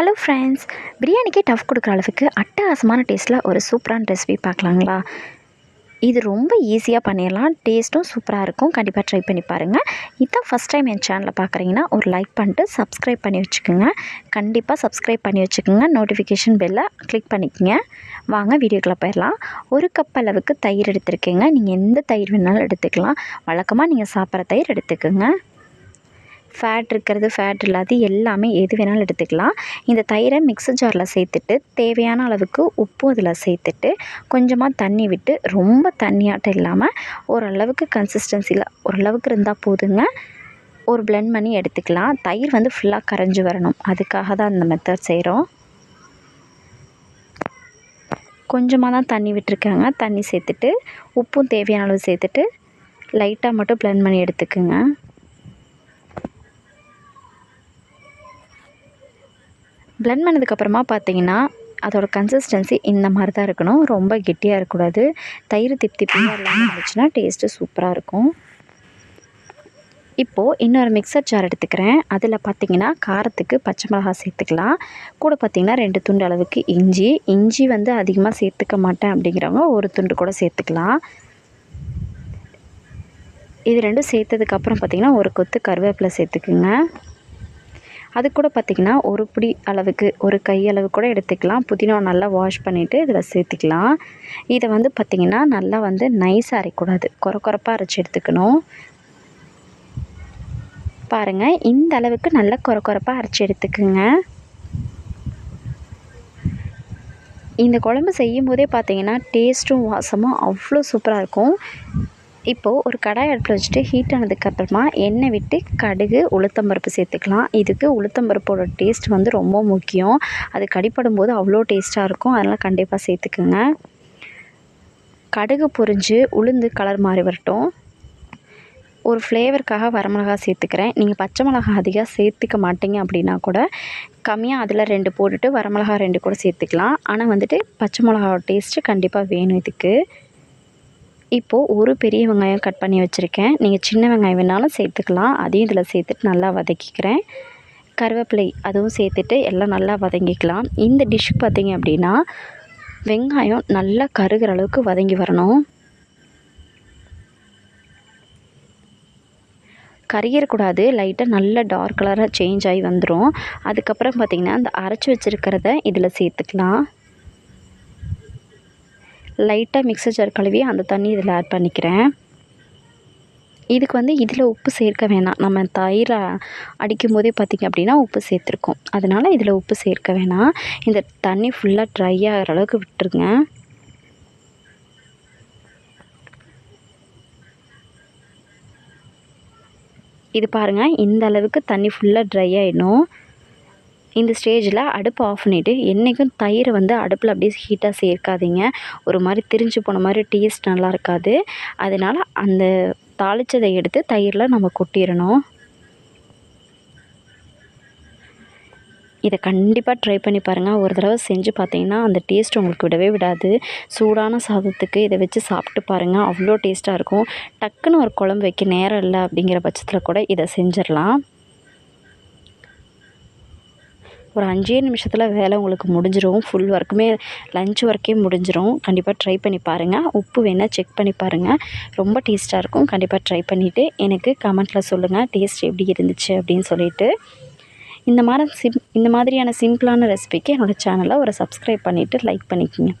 Hello friends பிரியாணிக்கே tough கொடுக்குற அளவுக்கு அட்டகாசமான டேஸ்ட்டில் ஒரு சூப்பரான ரெசிபி பார்க்கலாங்களா? இது ரொம்ப ஈஸியாக பண்ணிடலாம். டேஸ்ட்டும் சூப்பராக இருக்கும். கண்டிப்பாக ட்ரை பண்ணி பாருங்கள் இதான் ஃபஸ்ட் டைம் என் சேனலில் பார்க்குறீங்கன்னா ஒரு லைக் பண்ணிட்டு சப்ஸ்கிரைப் பண்ணி வச்சுக்கோங்க. கண்டிப்பாக சப்ஸ்கிரைப் பண்ணி வச்சுக்கோங்க. நோட்டிஃபிகேஷன் பெல்லை கிளிக் பண்ணிக்கோங்க. வாங்க வீடியோக்குள்ளே போயிடலாம். ஒரு கப் அளவுக்கு தயிர் எடுத்துருக்கீங்க. நீங்கள் எந்த தயிர் வேணாலும் எடுத்துக்கலாம். வழக்கமாக நீங்கள் சாப்பிட்ற தயிர் எடுத்துக்கோங்க. ஃபேட் இருக்கிறது ஃபேட் இல்லாது எல்லாமே எது வேணாலும் எடுத்துக்கலாம். இந்த தயிரை மிக்ஸர் ஜாரில் சேர்த்துட்டு தேவையான அளவுக்கு உப்பும் அதில் சேர்த்துட்டு கொஞ்சமாக தண்ணி விட்டு ரொம்ப தண்ணியாட்டம் இல்லாமல் ஓரளவுக்கு கன்சிஸ்டன்சியில் ஓரளவுக்கு இருந்தால் போதுங்க. ஒரு பிளெண்ட் பண்ணி எடுத்துக்கலாம். தயிர் வந்து ஃபுல்லாக கரைஞ்சி வரணும். அதுக்காக தான் அந்த மெத்தட் செய்கிறோம் கொஞ்சமாக தான் தண்ணி விட்டுருக்காங்க. தண்ணி சேர்த்துட்டு உப்பும் தேவையான அளவு சேர்த்துட்டு லைட்டாக மட்டும் பிளெண்ட் பண்ணி எடுத்துக்கோங்க. பிளெண்ட் பண்ணதுக்கப்புறமா பார்த்தீங்கன்னா அதோடய கன்சிஸ்டன்சி இந்த மாதிரி தான் இருக்கணும். ரொம்ப கெட்டியாக இருக்கக்கூடாது. தயிர் திப் திப்பியாக இல்லாமல் இருந்துச்சுன்னா டேஸ்ட்டு சூப்பராக இருக்கும். இப்போது இன்னொரு மிக்சர் ஜார் எடுத்துக்கிறேன். அதில் பார்த்தீங்கன்னா காரத்துக்கு பச்சை மிளகா சேர்த்துக்கலாம். கூட பார்த்திங்கன்னா ரெண்டு துண்டு அளவுக்கு இஞ்சி. இஞ்சி வந்து அதிகமாக சேர்த்துக்க மாட்டேன் அப்படிங்கிறவங்க ஒரு துண்டு கூட சேர்த்துக்கலாம். இது ரெண்டும் சேர்த்ததுக்கப்புறம் பார்த்திங்கன்னா ஒரு கொத்து கருவேப்பிலை சேர்த்துக்குங்க. அது கூட பார்த்திங்கன்னா ஒரு பிடி அளவுக்கு ஒரு கையளவு கூட எடுத்துக்கலாம். புதினா நல்லா வாஷ் பண்ணிவிட்டு இதில் சேர்த்துக்கலாம். இதை வந்து பார்த்திங்கன்னா நல்லா வந்து நைஸாக அரைக்கூடாது குறை குறைப்பாக அரைச்சி எடுத்துக்கணும். பாருங்கள் இந்த அளவுக்கு நல்லா குறை குறைப்பாக அரைச்சி எடுத்துக்குங்க. இந்த குழம்பு செய்யும் போதே பார்த்திங்கன்னா டேஸ்ட்டும் வாசமும் அவ்வளோ சூப்பராக இருக்கும். இப்போது ஒரு கடாய் அடுப்பில் வச்சுட்டு ஹீட் ஆனதுக்கப்புறமா எண்ணெய் விட்டு கடுகு உளுத்தம்பருப்பு சேர்த்துக்கலாம். இதுக்கு உளுத்தம்பருப்போட டேஸ்ட் வந்து ரொம்ப முக்கியம். அது கடிப்படும் போது அவ்வளோ டேஸ்ட்டாக இருக்கும். அதனால் கண்டிப்பாக சேர்த்துக்குங்க. கடுகு பொரிஞ்சு உளுந்து கலர் மாறி வரட்டும். ஒரு ஃப்ளேவருக்காக வரமிளகா சேர்த்துக்கிறேன். நீங்கள் பச்சை மிளகா அதிகம் சேர்த்துக்க மாட்டீங்க அப்படின்னா கூட கம்மியாக அதில் ரெண்டு போட்டுட்டு வரமிளகா ரெண்டு கூட சேர்த்துக்கலாம். ஆனால் வந்துட்டு பச்சை மிளகாவோட டேஸ்ட்டு கண்டிப்பாக வேணும் இதுக்கு. இப்போது ஒரு பெரிய வெங்காயம் கட் பண்ணி வச்சுருக்கேன். நீங்கள் சின்ன வெங்காயம் வேணாலும் சேர்த்துக்கலாம். அதையும் இதில் சேர்த்துட்டு நல்லா வதக்கிக்கிறேன். கருவேப்பிலை அதுவும் சேர்த்துட்டு எல்லாம் நல்லா வதங்கிக்கலாம். இந்த டிஷ்ஷு பார்த்திங்க அப்படின்னா வெங்காயம் நல்லா கருகிற அளவுக்கு வதங்கி வரணும். கருகிடக்கூடாது லைட்டாக நல்ல டார்க் கலராக சேஞ்ச் ஆகி வந்துடும் அதுக்கப்புறம் பார்த்திங்கன்னா அந்த அரைச்சி வச்சுருக்கிறத இதில் சேர்த்துக்கலாம். லைட்டாக மிக்சர் ஜார் கழுவி அந்த தண்ணி இதில் ஆட் பண்ணிக்கிறேன். இதுக்கு வந்து இதில் உப்பு சேர்க்க வேணாம். நம்ம தயிரை அடிக்கும் போதே பார்த்திங்க அப்படின்னா உப்பு சேர்த்துருக்கோம். அதனால் இதில் உப்பு சேர்க்க வேணாம். இந்த தண்ணி ஃபுல்லாக ட்ரை ஆகிற அளவுக்கு விட்டுருங்க. இது பாருங்கள் இந்த அளவுக்கு தண்ணி ஃபுல்லாக ட்ரை ஆகிடும் இந்த ஸ்டேஜில் அடுப்பு ஆஃப் பண்ணிவிட்டு என்றைக்கும் தயிரை வந்து அடுப்பில் அப்படியே ஹீட்டாக சேர்க்காதீங்க. ஒரு மாதிரி திரிஞ்சு போன மாதிரி டேஸ்ட் நல்லா இருக்காது. அதனால் அந்த தாளித்ததை எடுத்து தயிரில் நம்ம கொட்டிடணும். இதை கண்டிப்பாக ட்ரை பண்ணி பாருங்கள் ஒரு தடவை செஞ்சு பார்த்தீங்கன்னா அந்த டேஸ்ட் உங்களுக்கு விடவே விடாது. சூடான சாதத்துக்கு இதை வச்சு சாப்பிட்டு பாருங்கள் அவ்வளோ டேஸ்ட்டாக இருக்கும். டக்குன்னு ஒரு குழம்பு வைக்க நேரம் இல்லை அப்படிங்கிற பட்சத்தில் கூட இதை செஞ்சிடலாம். ஒரு அஞ்சே நிமிஷத்தில் வேலை உங்களுக்கு முடிஞ்சிடும் ஃபுல் ஒர்க்குமே லஞ்ச் ஒர்க்கே முடிஞ்சிடும் கண்டிப்பாக ட்ரை பண்ணி பாருங்கள் உப்பு வேணால் செக் பண்ணி பாருங்கள் ரொம்ப டேஸ்ட்டாக இருக்கும். கண்டிப்பாக ட்ரை பண்ணிவிட்டு எனக்கு கமெண்ட்டில் சொல்லுங்கள் டேஸ்ட் எப்படி இருந்துச்சு அப்படின்னு சொல்லிவிட்டு இந்த மாதிரி சிம் இந்த மாதிரியான சிம்பிளான ரெசிபிக்கு என்னோடய சேனலை ஒரு சப்ஸ்கிரைப் பண்ணிவிட்டு லைக் பண்ணிக்கோங்க.